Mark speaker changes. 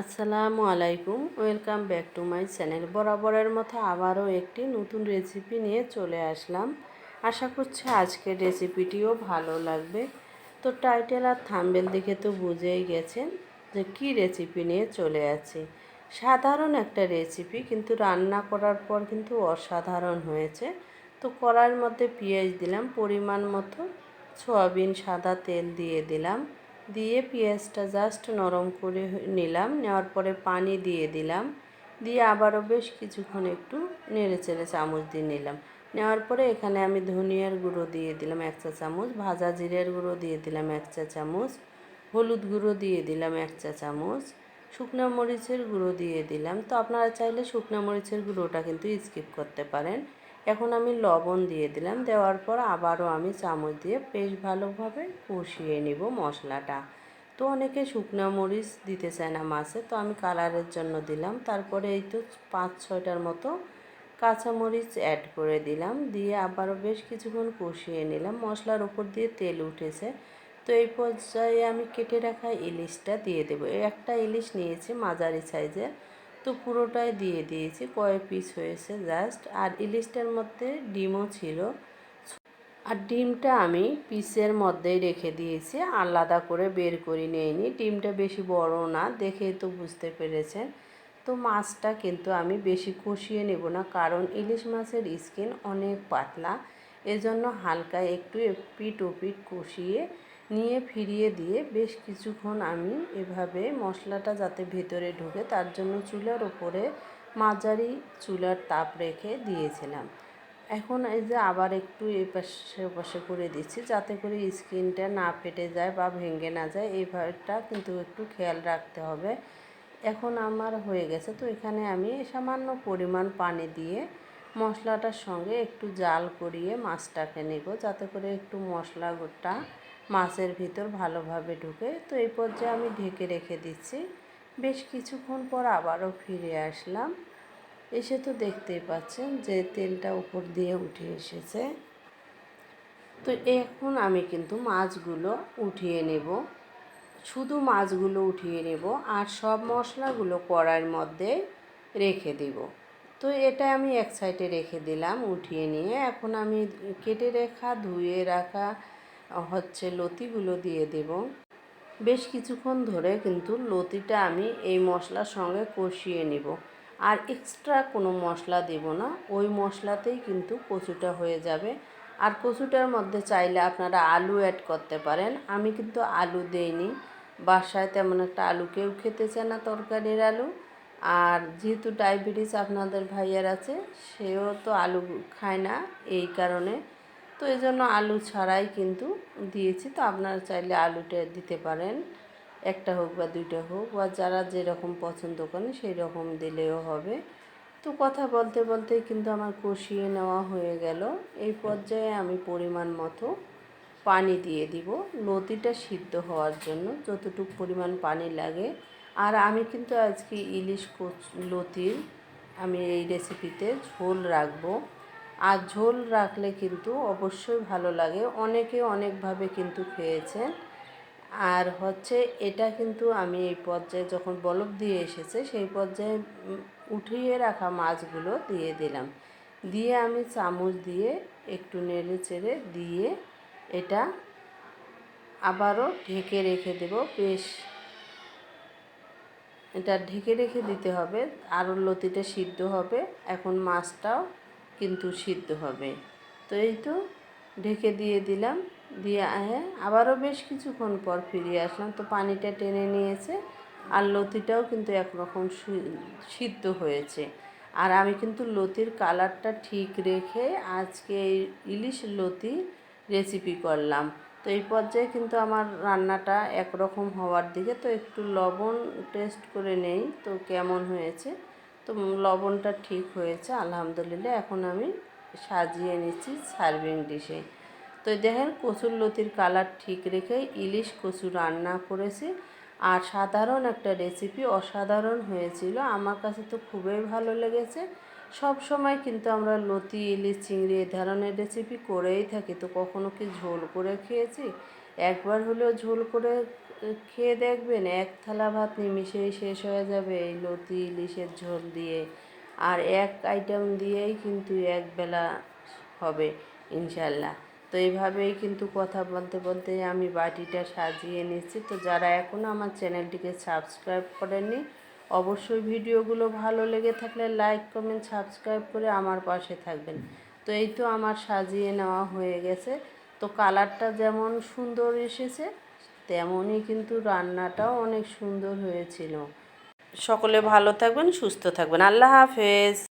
Speaker 1: আসসালামু আলাইকুম, welcome back to my channel. বরাবরের মতো আবারও একটি নতুন রেসিপি নিয়ে চলে আসলাম। আশা করছি আজকের রেসিপিটিও ভালো লাগবে। তো টাইটেল আর থাম্বেল দেখে তো বুঝেই গেছেন যে কি রেসিপি নিয়ে চলে আছি। সাধারণ একটা রেসিপি, কিন্তু রান্না করার পর কিন্তু অসাধারণ হয়েছে। তো কড়াইয়ের মধ্যে পেঁয়াজ দিলাম, পরিমাণ মতো সয়াবিন, সাদা তেল দিয়ে দিলাম। দিয়ে পেঁয়াজটা জাস্ট নরম করে নিলাম। নেওয়ার পরে পানি দিয়ে দিলাম। দিয়ে আবারও বেশ কিছুক্ষণ একটু নেড়ে চেড়ে চামচ দিয়ে নিলাম। নেওয়ার পরে এখানে আমি ধনিয়ার গুঁড়ো দিয়ে দিলাম এক চা চামচ, ভাজা জিরের গুঁড়ো দিয়ে দিলাম এক চা চামচ, হলুদ গুঁড়ো দিয়ে দিলাম এক চা চামচ, শুকনো মরিচের গুঁড়ো দিয়ে দিলাম। তো আপনারা চাইলে শুকনো মরিচের গুঁড়োটা কিন্তু স্কিপ করতে পারেন। এখন আমি লবণ দিয়ে দিলাম। দেওয়ার পর আবারও আমি চামচ দিয়ে বেশ ভালোভাবে কষিয়ে নিব মশলাটা। তো অনেকে শুকনো মরিচ দিতে চায় না মাছে, তো আমি কালারের জন্য দিলাম। তারপরে এই তো পাঁচ ছয়টার মতো কাঁচামরিচ অ্যাড করে দিলাম। দিয়ে আবারও বেশ কিছুক্ষণ কষিয়ে নিলাম। মশলার উপর দিয়ে তেল উঠেছে। তো এই পর্যায়ে আমি কেটে রাখা ইলিশটা দিয়ে দেবো। একটা ইলিশ নিয়েছি মাঝারি সাইজের। তো পুরোটাই দিয়ে দিয়েছি কয় পিস হয়েছে জাস্ট আর ইলিশটার মধ্যে ডিমও ছিল। আর ডিমটা আমি পিসের মধ্যেই রেখে দিয়েছি, আলাদা করে বের করে নিইনি। ডিমটা বেশি বড় না, দেখেই তো বুঝতে পেরেছেন। তো মাছটা কিন্তু আমি বেশি কষিয়ে নেব না, কারণ ইলিশ মাছের স্কিন অনেক পাতলা। এজন্য হালকা একটু পিট ওপিট কষিয়ে নিয়ে ফিরিয়ে দিয়ে বেশ কিছুক্ষণ আমি এভাবে মশলাটা যাতে ভেতরে ঢুকে তার জন্য চুলার ওপরে মাঝারি চুলার তাপ রেখে দিয়েছিলাম। এখন এই যে আবার একটু এই পাশে পাশে করে দিচ্ছি যাতে করে স্কিনটা না ফেটে যায় বা ভেঙে না যায় এইভাবেটা কিন্তু একটু খেয়াল রাখতে হবে। এখন আমার হয়ে গেছে, তো এখানে আমি সামান্য পরিমাণ পানি দিয়ে মশলাটার সঙ্গে একটু জাল করিয়ে মাছটাকে নেব, যাতে করে একটু মশলা গোটা মাছের ভিতর ভালোভাবে ঢুকে তো এই পর্যায়ে আমি ঢেকে রেখে দিচ্ছি। বেশ কিছুক্ষণ পর আবারও ফিরে আসলাম। এসে তো দেখতেই পাচ্ছেন যে তেলটা উপর দিয়ে উঠে এসেছে। তো এখন আমি কিন্তু মাছগুলো উঠিয়ে নেব। শুধু মাছগুলো উঠিয়ে নেব আর সব মশলাগুলো কড়াইয়ের মধ্যে রেখে দেব। তো এটা আমি এক সাইডে রেখে দিলাম উঠিয়ে নিয়ে। এখন আমি কেটে রেখা, ধুয়ে রাখা হচ্ছে লতিগুলো দিয়ে দেব। বেশ কিছুক্ষণ ধরে কিন্তু লতিটা আমি এই মশলার সঙ্গে কষিয়ে নেব। আর এক্সট্রা কোনো মশলা দেব না। ওই মশলাতেই কিন্তু কচুটা হয়ে যাবে। আর কচুটার মধ্যে চাইলে আপনারা আলু অ্যাড করতে পারেন। আমি কিন্তু আলু দেইনি। বাসায় তেমন একটা আলু কেউ খেতে চায় না তরকারির আলু। আর যেহেতু ডায়াবেটিস আপনাদের ভাইয়ার আছে, সেও তো আলু খায় না। এই কারণে তো এই জন্য আলু ছাড়াই কিন্তু দিয়েছি। তো আপনারা চাইলে আলুটা দিতে পারেন। একটা হোক বা দুইটা হোক বা যারা যেরকম পছন্দ করেন সেই রকম দিলেও হবে। তো কথা বলতে বলতে কিন্তু আমার কষিয়ে নেওয়া হয়ে গেল। এই পর্যায়ে আমি পরিমাণ মতো পানি দিয়ে দিব। লতিটা সিদ্ধ হওয়ার জন্য যতটুকু পরিমাণ পানি লাগে। আর আমি কিন্তু আজকে ইলিশ লতির আমি এই রেসিপিতে ঝোল রাখব। আর ঝোল রাখলে কিন্তু অবশ্যই ভালো লাগে। অনেকে অনেকভাবে কিন্তু খেয়েছেন। আর হচ্ছে এটা কিন্তু আমি এই পর্যায়ে যখন বলক দিয়ে এসেছে, সেই পর্যায়ে উঠিয়ে রাখা মাছগুলো দিয়ে দিলাম। দিয়ে আমি চামচ দিয়ে একটু নেড়ে চেড়ে দিয়ে এটা আবারও ঢেকে রেখে দেব। বেশ এটা ঢেকে রেখে দিতে হবে। আরও লতিটা সিদ্ধ হবে। এখন মাছটাও কিন্তু সিদ্ধ হবে। তো এই তো ঢেকে দিয়ে দিলাম, দিয়ে আবারও বেশ কিছুক্ষণ পর ফিরিয়ে আসলাম। তো পানিটা টেনে নিয়েছে আর লতিটাও কিন্তু একরকম সিদ্ধ হয়েছে। আর আমি কিন্তু লতির কালারটা ঠিক রেখে আজকে ইলিশ লতি রেসিপি করলাম। তো এই পর্যায়ে কিন্তু আমার রান্নাটা একরকম হওয়ার দিকে, তো একটু লবণ টেস্ট করে নেই, তো কেমন হয়েছে? তো লবণটা ঠিক হয়েছে, আলহামদুলিল্লাহ। এখন আমি সাজিয়ে নিচ্ছি সার্ভিং ডিশে। তো দেখেন, কচুর লতির কালার ঠিক রেখে ইলিশ কচু রান্না করেছি। আর সাধারণ একটা রেসিপি অসাধারণ হয়েছিল। আমার কাছে তো খুবই ভালো লেগেছে। সব সময় কিন্তু আমরা লতি, ইলিশ, চিংড়ি এ ধরনের রেসিপি করেই থাকি। তো কখনো কি ঝোল করে খেয়েছি? একবার হলেও ঝোল করে খেয়ে দেখবেন এক থালা ভাত নিমিশেই শেষ হয়ে যাবে এই লতি, ইলিশের ঝোল দিয়ে। আর এক আইটেম দিয়েই কিন্তু একবেলা হবে ইনশাল্লাহ তো এইভাবেই কিন্তু কথা বলতে বলতে আমি বাটিটা সাজিয়ে নিচ্ছি। তো যারা এখনও আমার চ্যানেলটিকে সাবস্ক্রাইব করেননি, অবশ্যই ভিডিওগুলো ভালো লেগে থাকলে লাইক, কমেন্ট, সাবস্ক্রাইব করে আমার পাশে থাকবেন। তো এই তো আমার সাজিয়ে নেওয়া হয়ে গেছে। তো কালারটা যেমন সুন্দর এসেছে তেমনই কিন্তু রান্নাটাও অনেক সুন্দর হয়েছিল। সকলে ভালো থাকবেন সুস্থ থাকবেন। আল্লাহ হাফেজ।